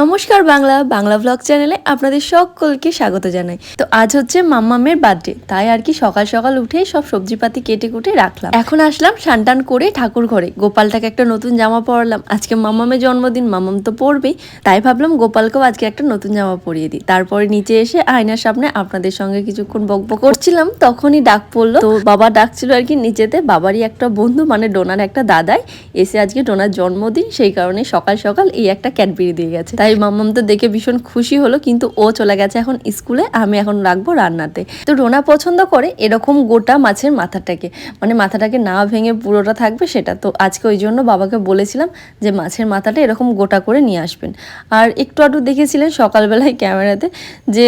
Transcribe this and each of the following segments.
নমস্কার বাংলা বাংলা ব্লগ চ্যানেলে আপনাদের সকলকে স্বাগত জানাই। তো আজ হচ্ছে মাম্মামের বার্থডে তাই আর কি সকাল সকাল উঠেই সব সবজিপাতি কেটে কুটে রাখলাম। এখন আসলাম সানটান করে ঠাকুর ঘরে। গোপালটাকে একটা নতুন জামা পরালাম। আজকে মাম্মামের জন্মদিন, মাম্মাম তো পরবেই। তাই ভাবলাম গোপালকেও আজকে একটা নতুন জামা পরিয়ে দিই। তারপরে নিচে এসে আয়নার সামনে আপনাদের সঙ্গে কিছুক্ষণ বকবক করছিলাম, তখনই ডাক পড়ল। তো বাবা ডাকছিল আর কি, নিচেতে বাবারই একটা বন্ধু মানে ডোনার একটা দাদাই। এসে আজকে ডোনার জন্মদিন, সেই কারণে সকাল সকাল এই একটা ক্যাডবেরি দিয়ে গেছে। তাই মাম্মাম তো দেখে ভীষণ খুশি হলো, কিন্তু ও চলে গেছে এখন স্কুলে, আমি এখন রাখব রান্নাতে। তো ডোনা পছন্দ করে এরকম গোটা মাছের মাথাটাকে মানে মাথাটাকে না ভেঙে পুরোটা থাকবে সেটা। তো আজকে ওই জন্য বাবাকে বলেছিলাম যে মাছের মাথাটা এরকম গোটা করে নিয়ে আসবেন। আর একটু আধটু দেখেছিলেন সকালবেলায় ক্যামেরাতে যে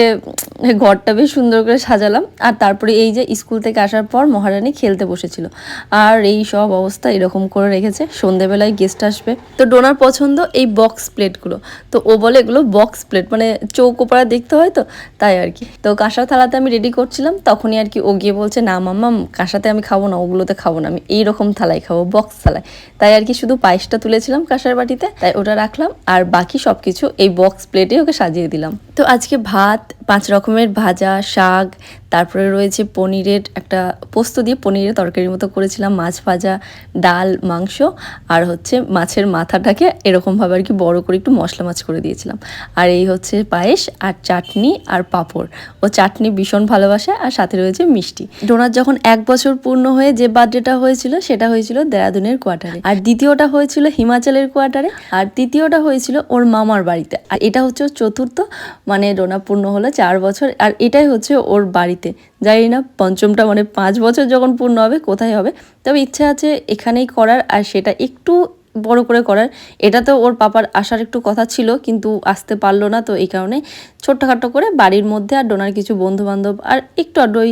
ঘরটা বেশ সুন্দর করে সাজালাম, আর তারপরে এই যে স্কুল থেকে আসার পর মহারানী খেলতে বসেছিল। আর এই সব অবস্থা এরকম করে রেখেছে সন্ধেবেলায় গেস্ট আসবে। তো ডোনার পছন্দ এই বক্স প্লেটগুলো তো ও বলে এগুলো বক্স প্লেট মানে চৌকো পাড়া দেখতে হয় তো, তাই আর কি। তো কাঁসার থালাতে আমি রেডি করছিলাম, তখনই আর কি ও গিয়ে বলছে, না মাম্মা, কাঁসাতে আমি খাব না, ওগুলোতে খাব না, আমি এইরকম থালায় খাব বক্স থালায়। তাই আর কি শুধু পায়েসটা তুলেছিলাম কাঁসার বাটিতে, তাই ওটা রাখলাম, আর বাকি সব কিছু এই বক্স প্লেটে ওকে সাজিয়ে দিলাম। তো আজকে ভাত, পাঁচ রকমের ভাজা, শাক, তারপরে রয়েছে পনিরের একটা পোস্ত দিয়ে পনিরের তরকারির মতো করেছিলাম, মাছ ভাজা, ডাল, মাংস আর হচ্ছে মাছের মাথাটাকে এরকমভাবে আর কি বড় করে একটু মশলা মাছ করে দিয়েছিলাম। আর এই হচ্ছে পায়েস, আর চাটনি, আর পাঁপড়। ও চাটনি ভীষণ ভালোবাসে, আর সাথে রয়েছে মিষ্টি। ডোনার যখন এক বছর পূর্ণ হয়ে যে বার্থডেটা হয়েছিল, সেটা হয়েছিল দেরাদুনের কোয়ার্টারে। আর দ্বিতীয়টা হয়েছিল হিমাচলের কোয়ার্টারে, আর তৃতীয়টা হয়েছিল ওর মামার বাড়িতে। আর এটা হচ্ছে ওর চতুর্থ মানে ডোনা পূর্ণ হলো চার বছর, আর এটাই হচ্ছে ওর বাড়িতে। জানি না পঞ্চমটা মানে পাঁচ বছর যখন পূর্ণ হবে, কোথায় হবে? তবে ইচ্ছা আছে এখানেই করার, আর সেটা একটু বড় করে করার। এটা তো ওর পাপার আসার একটু কথা ছিল, কিন্তু আসতে পারল না তো এই কারণে ছোট্টখাট্টো করে বাড়ির মধ্যে আর ডোনার কিছু বন্ধু বান্ধব আর একটু আড্ড ওই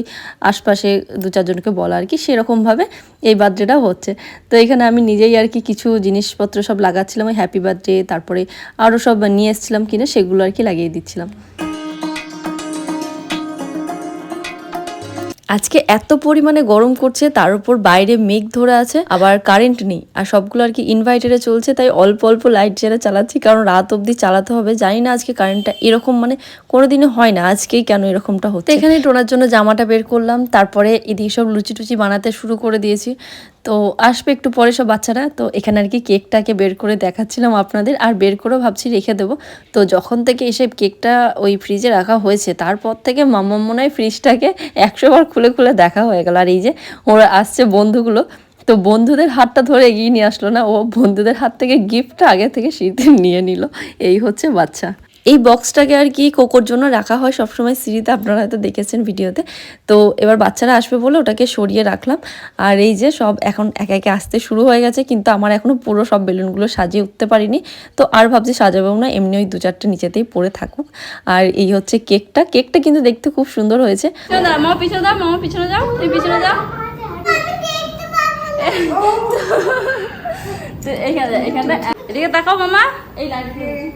আশপাশে দু চারজনকে বলা আর কি, সেরকমভাবে এই বার্থডেটাও হচ্ছে। তো এখানে আমি নিজেই আর কি কিছু জিনিসপত্র সব লাগাচ্ছিলাম, ওই হ্যাপি বার্থডে, তারপরে আরও সব নিয়ে এসেছিলাম কিনে, সেগুলো আর কি লাগিয়ে দিচ্ছিলাম। আজকে এত পরিমাণে গরম করছে, তার উপর বাইরে মেঘ ধরে আছে, আবার কারেন্ট নেই। আর সবগুলো আর কি ইনভার্টারে চলছে, তাই অল্প অল্প লাইট যারা চালাচ্ছি, কারণ রাত অবধি চালাতে হবে। জানি না আজকে কারেন্টটা এরকম মানে কোনোদিনও হয় না, আজকেই কেন এরকমটা হচ্ছে। এখানে টোনার জন্য জামাটা বের করলাম, তারপরে এদিকে সব লুচি টুচি বানাতে শুরু করে দিয়েছি। তো আসবে একটু পরে সব বাচ্চারা। তো এখানে আর কি কেকটাকে বের করে দেখাচ্ছিলাম আপনাদের। আর বের করেও ভাবছি রেখে দেবো। তো যখন থেকে এসে কেকটা ওই ফ্রিজে রাখা হয়েছে, তারপর থেকে মাম্মা মনে হয় ফ্রিজটাকে একশো বার খুলে খুলে দেখা হয়ে গেল। আর এই যে ওরা আসছে বন্ধুগুলো। তো বন্ধুদের হাতটা ধরে এগিয়ে নিয়ে আসলো না। ও বন্ধুদের হাত থেকে গিফটটা আগে থেকে শীতে নিয়ে নিল। এই হচ্ছে বাচ্চা। এই বক্সটাকে আর কি কোকোর জন্য রাখা হয়। সবসময় সিঁড়িতে আপনারা হয়তো দেখেছেন ভিডিওতে। তো এবার বাচ্চারা আসবে বলে ওটাকে সরিয়ে রাখলাম। আর এই যে সব এখন একে একে আসতে শুরু হয়ে গেছে কিন্তু আমার এখনও পুরো সব বেলুনগুলো সাজিয়ে উঠতে পারিনি। তো আর ভাবছি সাজাবেও না এমনি ওই দু চারটে নিচেতেই পড়ে থাকুক। আর এই হচ্ছে কেকটা। কেকটা কিন্তু দেখতে খুব সুন্দর হয়েছে। মামা পিছনে দাও মামা পিছনে যাও তুমি পিছনে যাও তো এখানে এদিকে তাকাও মামা। এই লাইট লাইট আসলে লাইট নেই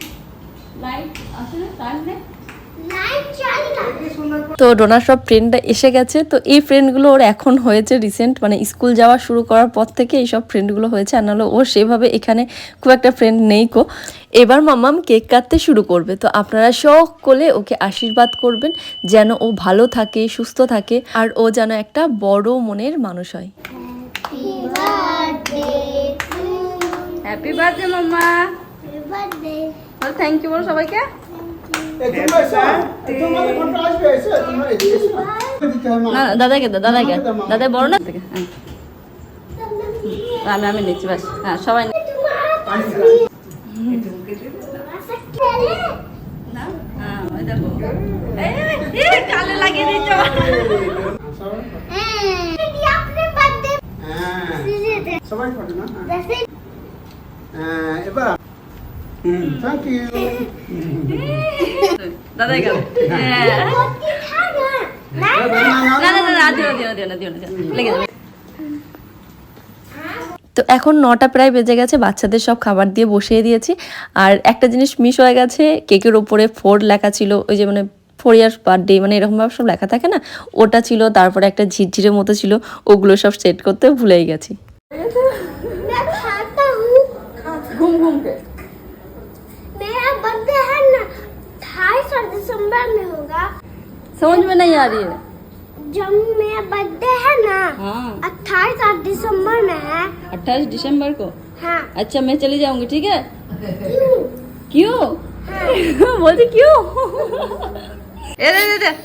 তো ডোনার সব ফ্রেন্ডরা এসে গেছে। তো এই ফ্রেন্ডগুলো ওর এখন হয়েছে রিসেন্ট মানে স্কুল যাওয়া শুরু করার পর থেকে এই সব ফ্রেন্ডগুলো হয়েছে। আর নাহলে ওর সেভাবে এখানে খুব একটা ফ্রেন্ড নেই কো। এবার মামাম কেক কাটতে শুরু করবে। তো আপনারা শখ সকলে ওকে আশীর্বাদ করবেন যেন ও ভালো থাকে সুস্থ থাকে আর ও যেন একটা বড় মনের মানুষ হয়। হ্যাপি বার্থডে মামা বল থ্যাংক ইউ বল সবাইকে। হয়। দাদাকে দাদাকে। দাদা বড় না থেকে হ্যাঁ। আমি আমি নিচ্ছি বাস। হ্যাঁ সবাই কালে লাগিয়ে দিচ্ছ হ্যাঁ। সবাই না? Thank you. তো এখন নটা প্রায় বেজে গেছে বাচ্চাদের সব খাবার দিয়ে বসিয়ে দিয়েছি। আর একটা জিনিস মিস হয়ে গেছে কেকের ওপরে ফোর লেখা ছিল ওই যে মানে ফোর ইয়ার্স বার্থডে মানে এরকমভাবে সব লেখা থাকে না ওটা ছিল তারপরে একটা ঝিরঝিরের মতো ছিল ওগুলো সব সেট করতে ভুলেই গেছি। ঘুম ঘুমকে बर्थडे है ना अट्ठाईस और दिसंबर में होगा। समझ में नहीं आ रही है। जब मेरा बर्थडे है ना हाँ। अट्ठाईस और दिसंबर में है। अट्ठाईस दिसंबर को? हाँ। अच्छा मैं चली जाऊँगी ठीक है? क्यों? क्यों? बोलती क्यों? ए दे दे दे।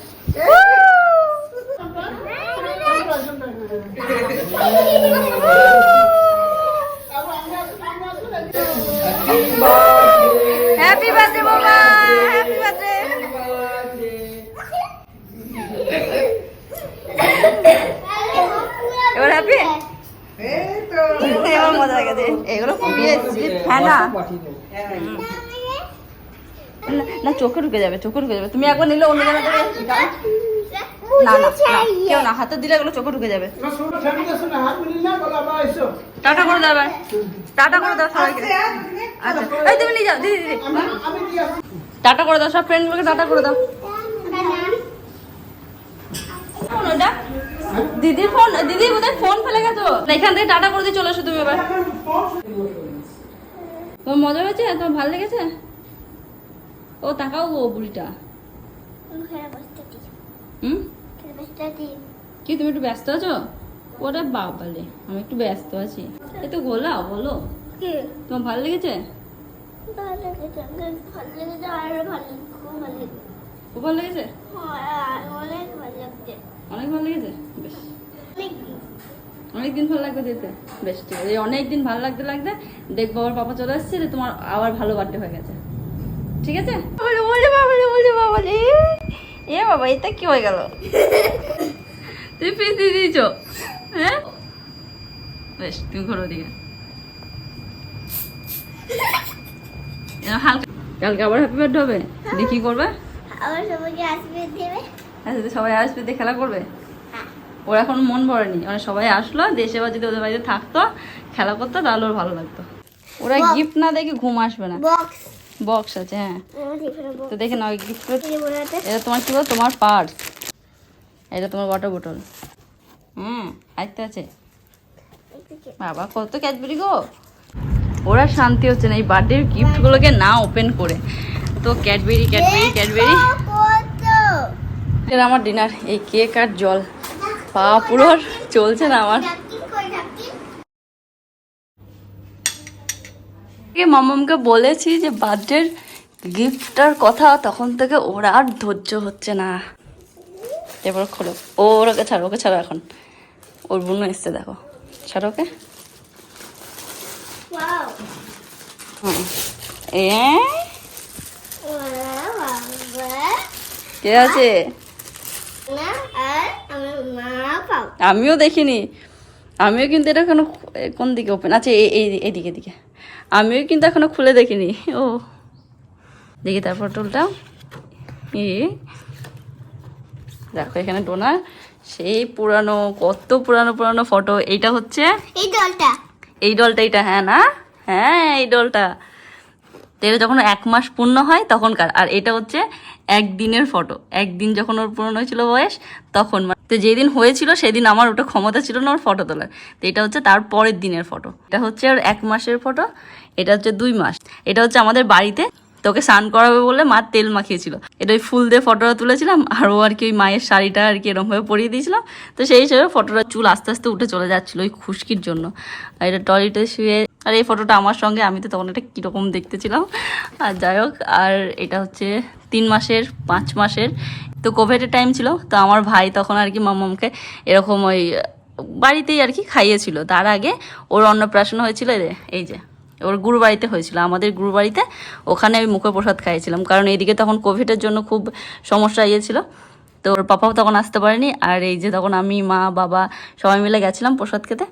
হ্যাপি বার্থডে বাবা হ্যাপি বার্থডে এবার হ্যাপি এবার মজা লাগে এগুলো ফুটিয়ে ফেনা হ্যাঁ না। চোখে ঢুকে যাবে, চোখে ঢুকে যাবে। তুমি একবার নিলে অন্য জানা থেকে। না না কেউ না, হাতে দিলে এগুলো চোখে ঢুকে যাবে। টাটা করে দেবে টাটা করে দাও সবাইকে। আচ্ছা। এই তুমি নিয়ে যাও দিদি দিদি। টাটা করে দাও সব ফ্রেন্ডগুলোকে টাটা করে দাও। ফোন ওটা? দিদির ফোন দিদি বোধহয় ফোন ফেলে গেছো। এখান থেকে টাটা করে দিয়ে চলে এসো তুমি এবার। তোমার মজা হয়েছে? তোমার ভালো লেগেছে? ও তাকাও গো বুড়িটা। হুম? কি তুমি একটু ব্যস্ত আছো? ওরে বাবালে আমি একটু ব্যস্ত আছি। এ তো গোলাও বলো। তোমার ভালো লেগেছে? খুব ভালো লেগেছে। অনেক ভালো লেগেছে। বেশ। অনেকদিন ভালো লাগবে যেতে বেশ ঠিক আছে। অনেকদিন ভালো লাগতে লাগতে দেখব আবার পাপা চলে আসছে যে তোমার আবার ভালো বার্থডে হয়ে গেছে। ঠিক আছে? বলে বলে বাবালে বলে বাবালে এ বাবা এটা কি হয়ে গেল? তুমি পিস দিয়ে দিয়েছ হ্যাঁ? বেশ তুমি ঘোরো দিকে হালকা কালকে আবার হ্যাপি বার্থডে হবে? দিয়ে কি করবে? আবার সবাইকে আসবে দেবে। আচ্ছা সবাই আসবে দিয়ে খেলা করবে? ওর এখন মন ভরেনি। মানে সবাই আসলো দেশে বা যদি ওদের বাড়িতে থাকতো খেলা করতো তাহলে ওর ভালো লাগতো। ওরা গিফট না দেখে ঘুম আসবে না। বক্স আছে হ্যাঁ। তো দেখে নাও গিফট এটা তোমার কি বল? তোমার পার্স এটা তোমার ওয়াটার বোতল হুম আইতে আছে। বাবা কত ক্যাডবেরি গো? ওরা শান্তি হচ্ছে না। এই বার্থডের গিফটগুলোকে না ওপেন করে। তো ক্যাডবেরি ক্যাডবেরি ক্যাডবেরি আমার ডিনার এই কেক আর জল। পা পুরো চলছে না আমার। মামামকে বলেছি যে বার্থডের গিফটটার কথা, তখন থেকে ওর আর ধৈর্য হচ্ছে না। এবার খোলো। ও ওকে ছাড়ো ওকে ছাড়ো এখন। ওর বোনও এসছে, দেখো। ছাড়ো ওকে ওয়াও হুম এ ওয়াও বাবা কে আছে? আর আমার মা পাও আমিও দেখিনি। আমিও কিন্তু এটা এখনও কোন দিকে ওপেন আচ্ছা এই এই এইদিকে দিকে আমিও কিন্তু এখনও খুলে দেখিনি। ও। দেখি তারপর টোলটা এ। দেখো এখানে ডোনার সেই পুরানো কত পুরানো পুরানো ফটো এইটা হচ্ছে? এই দলটা এই ডলটা এটা হ্যাঁ না? হ্যাঁ এই ডলটা এটা যখন এক মাস পূর্ণ হয় তখনকার, আর এটা হচ্ছে একদিনের ফটো একদিন যখন ওর পূর্ণ হয়েছিল বয়স, তখন তো যেদিন হয়েছিল সেদিন আমার ওটা ক্ষমতা ছিল না ওর ফটো তোলার। তো এটা হচ্ছে তার পরের দিনের ফটো এটা হচ্ছে ওর এক মাসের ফটো এটা হচ্ছে দুই মাস। এটা হচ্ছে আমাদের বাড়িতে তোকে স্নান করাবে বলে মা তেল মাখিয়েছিল। এটা ওই ফুল দিয়ে ফটোটা তুলেছিলাম, আর ও আর কি ওই মায়ের শাড়িটা আর কি এরমভাবে পরিয়ে দিয়েছিলাম তো সেই হিসেবে ফটোটা চুল আস্তে আস্তে উঠে চলে যাচ্ছিল ওই খুশকির জন্য। আর এটা টয়লেটে শুয়ে, আর এই ফটোটা আমার সঙ্গে, আমি তো তখন এটা কীরকম দেখতেছিলাম। আর যাই হোক, আর এটা হচ্ছে তিন মাসের, পাঁচ মাসের। তো কোভিডের টাইম ছিল, তো আমার ভাই তখন আর কি মামামকে এরকম ওই বাড়িতেই আর কি খাইয়েছিল। তার আগে ওর অন্নপ্রাশন হয়েছিল এই যে- এই যে। ওর গুরু বাড়িতে হয়েছিল। আমাদের গুরু বাড়িতে ওখানে আমি মুখে প্রসাদ খাইয়েছিলাম। কারণ এইদিকে তখন কোভিডের জন্য খুব সমস্যা ইয়েছিল তো ওর পাপাও তখন আসতে পারেনি। আর এই যে তখন আমি মা বাবা সবাই মিলে গেছিলাম প্রসাদ খেতে।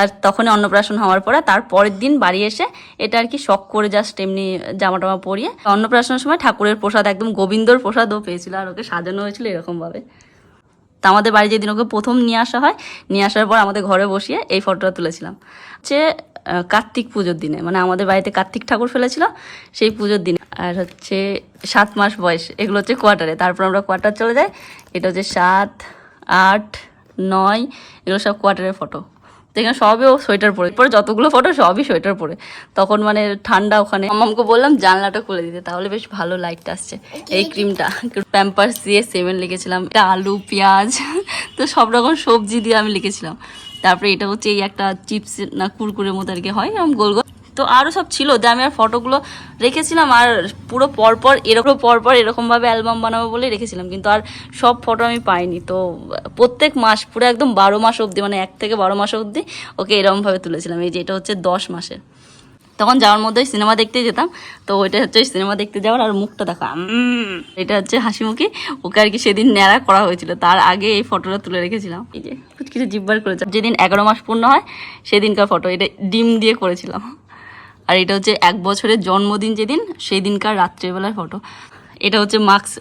আর তখনই অন্নপ্রাশন হওয়ার পরে তার পরের দিন বাড়ি এসে এটা আর কি শখ করে জাস্ট এমনি জামা টামা পরিয়ে অন্নপ্রাশনের সময় ঠাকুরের প্রসাদ একদম গোবিন্দর প্রসাদও পেয়েছিল। আর ওকে সাজানো হয়েছিল এরকমভাবে। তা আমাদের বাড়ি যেদিন ওকে প্রথম নিয়ে আসা হয় নিয়ে আসার পর আমাদের ঘরে বসিয়ে এই ফটোটা তুলেছিলাম। আহ, কার্তিক পুজোর দিনে। মানে আমাদের বাড়িতে কার্তিক ঠাকুর ফেলেছিল সেই পুজোর দিনে। আর হচ্ছে সাত মাস বয়স এগুলো হচ্ছে কোয়ার্টারে তারপর আমরা কোয়ার্টার চলে যাই এটা হচ্ছে সাত আট নয় এগুলো সব কোয়ার্টারের ফটো যেখানে সবই ও সোয়েটার পরে। পরে যতগুলো ফটো সবই সোয়েটার পরে। তখন মানে ঠান্ডা ওখানে। মামামকে বললাম জানলাটা খুলে দিতে তাহলে বেশ ভালো লাইটটা আসছে। এই ক্রিমটা প্যাম্পার্স দিয়ে সেভেন লিখেছিলাম। এটা আলু পেঁয়াজ তো সব রকম সবজি দিয়ে আমি লিখেছিলাম। তারপরে এটা হচ্ছে এই একটা চিপস না কুরকুরের মতো আর কি হয়, এরকম গোল গোল। তো আরও সব ছিল যে আমি আর ফটোগুলো রেখেছিলাম, আর পুরো পরপর এরকম পরপর এরকমভাবে অ্যালবাম বানাবো বলে রেখেছিলাম, কিন্তু আর সব ফটো আমি পাইনি। তো প্রত্যেক মাস, পুরো একদম বারো মাস অবধি মানে এক থেকে বারো মাস অবধি ওকে এরকমভাবে তুলেছিলাম, এই যে এটা হচ্ছে দশ মাসের। তখন যাওয়ার মধ্যে সিনেমা দেখতে যেতাম। তো ওইটা হচ্ছে সিনেমা দেখতে যাওয়ার আর মুখটা দেখা। এটা হচ্ছে হাসি মুখে ওকে আর কি সেদিন ন্যাড়া করা হয়েছিল। তার আগে এই ফটোটা তুলে রেখেছিলাম। এই যে কিছু জিব্বার করেছিলাম যেদিন এগারো মাস পূর্ণ হয়, সেদিনকার ফটো। এটা ডিম দিয়ে করেছিলাম। আর এটা হচ্ছে এক বছরের জন্মদিন যেদিন সেই দিনকার রাত্রেবেলার ফটো। এটা হচ্ছে মাস্ক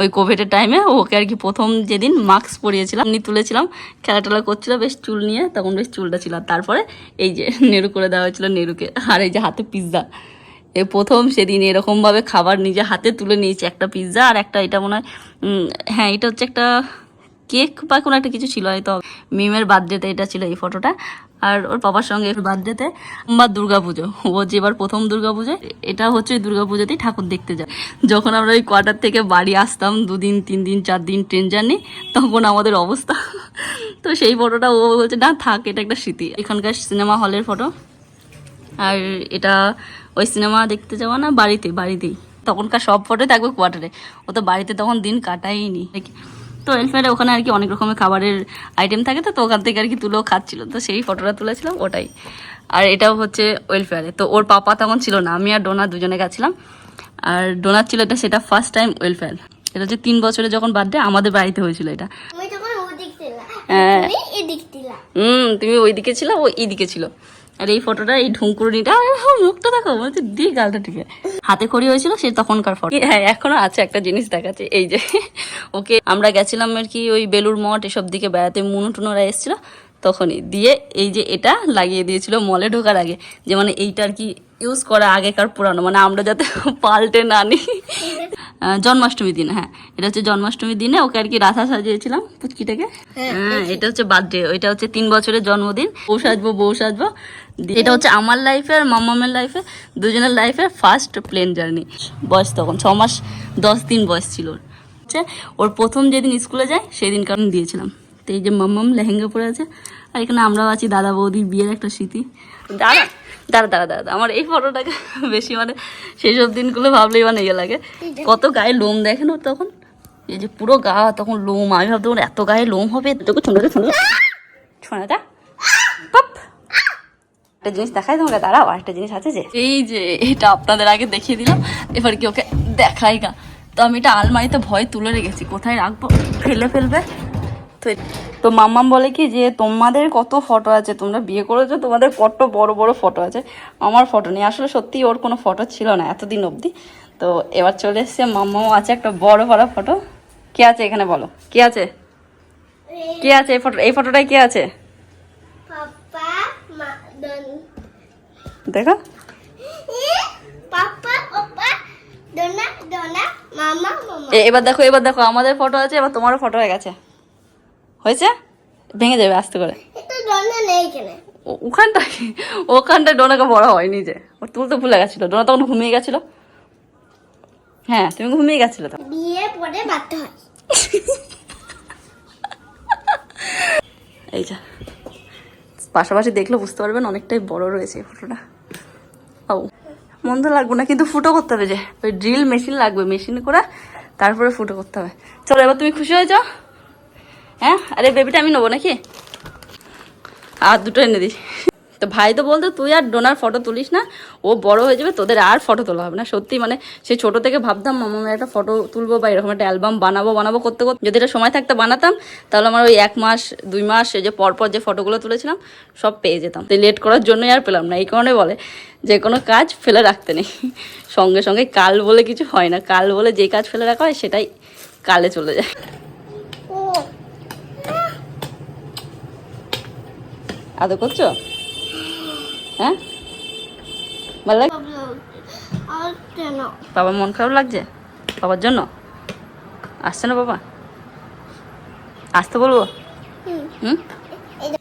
ওই কোভিডের টাইমে ওকে আর কি প্রথম যেদিন মাস্ক পরিয়েছিলাম, এমনি তুলেছিলাম খেলা টেলা করছিল, বেশ চুল নিয়ে, তখন বেশ চুলটা ছিল। তারপরে এই যে নেড়ু করে দেওয়া হয়েছিল নেড়ুকে আর এই যে হাতে পিৎজা এ প্রথম সেদিন এরকমভাবে খাবার নিজে হাতে তুলে নিয়েছি, একটা পিৎজা আর একটা এটা মনে হয় হ্যাঁ এটা হচ্ছে একটা কেক বা কোনো একটা কিছু ছিল, হয়তো মিমের বার্থডেতে এটা ছিল এই ফটোটা, আর ওর বাবার সঙ্গে বার্থডেতে বা দুর্গা পুজো ও যে এবার প্রথম দুর্গা পুজো এটা হচ্ছে ওই দুর্গা পুজোতেই ঠাকুর দেখতে যায়। যখন আমরা ওই কোয়ার্টার থেকে বাড়ি আসতাম, দুদিন, তিন দিন, চার দিন ট্রেন জার্নি তখন আমাদের অবস্থা। তো সেই ফটোটা ও বলছে, না, থাক, এটা একটা স্মৃতি। এখানকার সিনেমা হলের ফটো আর এটা ওই সিনেমা দেখতে যাওয়া না, বাড়িতে, বাড়িতেই। তখনকার সব ফটো থাকবে কোয়ার্টারে ও তো বাড়িতে তখন দিন কাটাইনি তো ওয়েলফেয়ারে ওখানে আর কি অনেক রকমের খাবারের আইটেম থাকে তো তো ওখান থেকে আর কি তুলেও খাচ্ছিল। তো সেই ফটোটা তুলেছিলাম ওটাই। আর এটাও হচ্ছে ওয়েলফেয়ারে তো ওর পাপা তখন ছিল না আমি আর ডোনা দুজনে গেছিলাম। আর ডোনার ছিল এটা সেটা ফার্স্ট টাইম ওয়েলফেয়ার এটা হচ্ছে তিন বছরে যখন বার্থডে আমাদের বাড়িতে হয়েছিল এটা। হ্যাঁ। হুম তুমি ওইদিকে ছিল ও এইদিকে ছিল। আর এই ফটোটা এই ঢুঙ্কুরনিটা মুখটা দেখো হচ্ছে দি গালটা টিপে। হাতে খড়ি হয়েছিল সে তখনকার ফটো হ্যাঁ এখনও আছে একটা জিনিস দেখাচ্ছে। এই যে ওকে আমরা গেছিলাম আর কি ওই বেলুর মঠ এসব দিকে বেড়াতে। মুনু টুনুরা এসেছিল তখনই। দিয়ে এই যে এটা লাগিয়ে দিয়েছিল মলে ঢোকার আগে। যে মানে এইটা আর কি ইউজ করা আগেকার পুরানো। মানে আমরা যাতে পাল্টে না নিই জন্মাষ্টমীর দিনে হ্যাঁ। এটা হচ্ছে জন্মাষ্টমীর দিনে ওকে আর কি রাধা সাজিয়েছিলাম পুচকিটাকে। হ্যাঁ এটা হচ্ছে বার্থডে ওইটা হচ্ছে তিন বছরের জন্মদিন। বউ সাজবো বউ সাজবো। এটা হচ্ছে আমার লাইফে আর মামামের লাইফে দুজনের লাইফে ফার্স্ট প্লেন জার্নি বয়স তখন, ছ মাস, দশ দিন বয়স ছিল ওর। হচ্ছে ওর প্রথম যেদিন স্কুলে যায় সেদিন কারণ দিয়েছিলাম। তো এই যে মাম্মাম লেহেঙ্গা পরে আছে, আর এখানে আমরাও আছি, দাদা বৌদির বিয়ের একটা স্মৃতি। দাঁড়া দাঁড়া দাঁড়া দাঁড়া, আমার এই ফটোটাকে বেশি মানে সেই সব দিনগুলো ভাবলেই মানে ইয়ে লাগে। কত গায়ে লোম দেখেন ওর তখন? এই যে পুরো গা তখন লোম, আমি ভাবতাম ওর এত গায়ে লোম হবে, তোকে ছোটো ছোটো পপ। একটা জিনিস দেখাই, তোমাকে দাঁড়াও, আরেকটা জিনিস আছে যে এই যে, এটা আপনাদের আগে দেখিয়ে দিলাম, এবার কি ওকে দেখাই গা। তো আমি এটা আলমারিতে ভয় তুলে রেখেছি, কোথায় রাখব? ফেলে ফেলবে? তো তো মাম্মাম বলে কি যে, তোমাদের কত ফটো আছে? তোমরা বিয়ে করেছ, তোমাদের কত বড় বড় ফটো আছে? আমার ফটো নেই। আসলে সত্যি ওর কোনো ফটো ছিল না এতদিন অবধি। তো এবার চলে এসছে মাম্মাও আছে একটা বড় বড় ফটো কে আছে এখানে বলো? কে আছে? কে আছে? এই ফটো এই ফটোটায় কে আছে পাপা মা দন দেখো। এবার দেখো এবার দেখো আমাদের ফটো আছে এবার তোমারও ফটো হয়ে গেছে। হয়েছে? ভেঙে যাবে আস্তে করে। এটা দোনা ও- ওখানটায় ডোনাকে বড় হয়নি যে। ও তুলতে ভুলে গেছিল। ডোনা তখন ঘুমিয়ে গেছিল। হ্যাঁ তুমি ঘুমিয়ে গেছিলে তো বিয়ে পরে বাধ্য হয়। এই যা। পাশাপাশি দেখলে বুঝতে পারবেন অনেকটাই বড় রয়েছে ফটোটা মন্দ লাগবে না, কিন্তু ফুটো করতে হবে যে, ওই ড্রিল মেশিন লাগবে মেশিন করে তারপরে ফুটো করতে হবে। চলো, এবার তুমি খুশি হয়েছ হ্যাঁ? আরে বেবিটা আমি নেব নাকি? আর দুটো এনে দিস তো ভাই তো বলতো তুই আর ডোনার ফটো তুলিস না ও বড় হয়ে যাবে তোদের আর ফটো তোলা হবে না। সত্যি মানে সে ছোট থেকে ভাবতাম মামামের একটা ফটো তুলবো বা এরকম একটা অ্যালবাম বানাবো বানাবো করতে করতে। যদি এটা সময় থাকতে বানাতাম তাহলে আমার ওই এক মাস দুই মাস এই যে পরপর যে ফটোগুলো তুলেছিলাম সব পেয়ে যেতাম। তো লেট করার জন্যই আর পেলাম না। এই কারণে বলে যে কোনো কাজ ফেলে রাখতে নেই। সঙ্গে সঙ্গে কাল বলে কিছু হয় না। কাল বলে যে কাজ ফেলে রাখা হয় সেটাই কালে চলে যায়। ও আদৌ করছ? হ্যাঁ? ভালো বাবা মন খারাপ লাগছে? বাবার জন্য? আসছে না বাবা? আসতে বলব? হুম?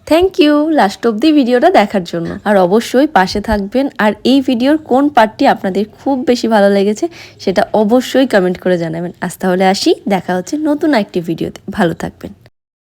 থ্যাংক ইউ লাস্ট অব্দি ভিডিওটা দেখার জন্য। আর অবশ্যই পাশে থাকবেন। আর এই ভিডিওর কোন পার্টটি আপনাদের খুব বেশি ভালো লেগেছে, সেটা অবশ্যই কমেন্ট করে জানাবেন। আজ তাহলে আসি, দেখা হচ্ছে নতুন একটি ভিডিওতে। ভালো থাকবেন।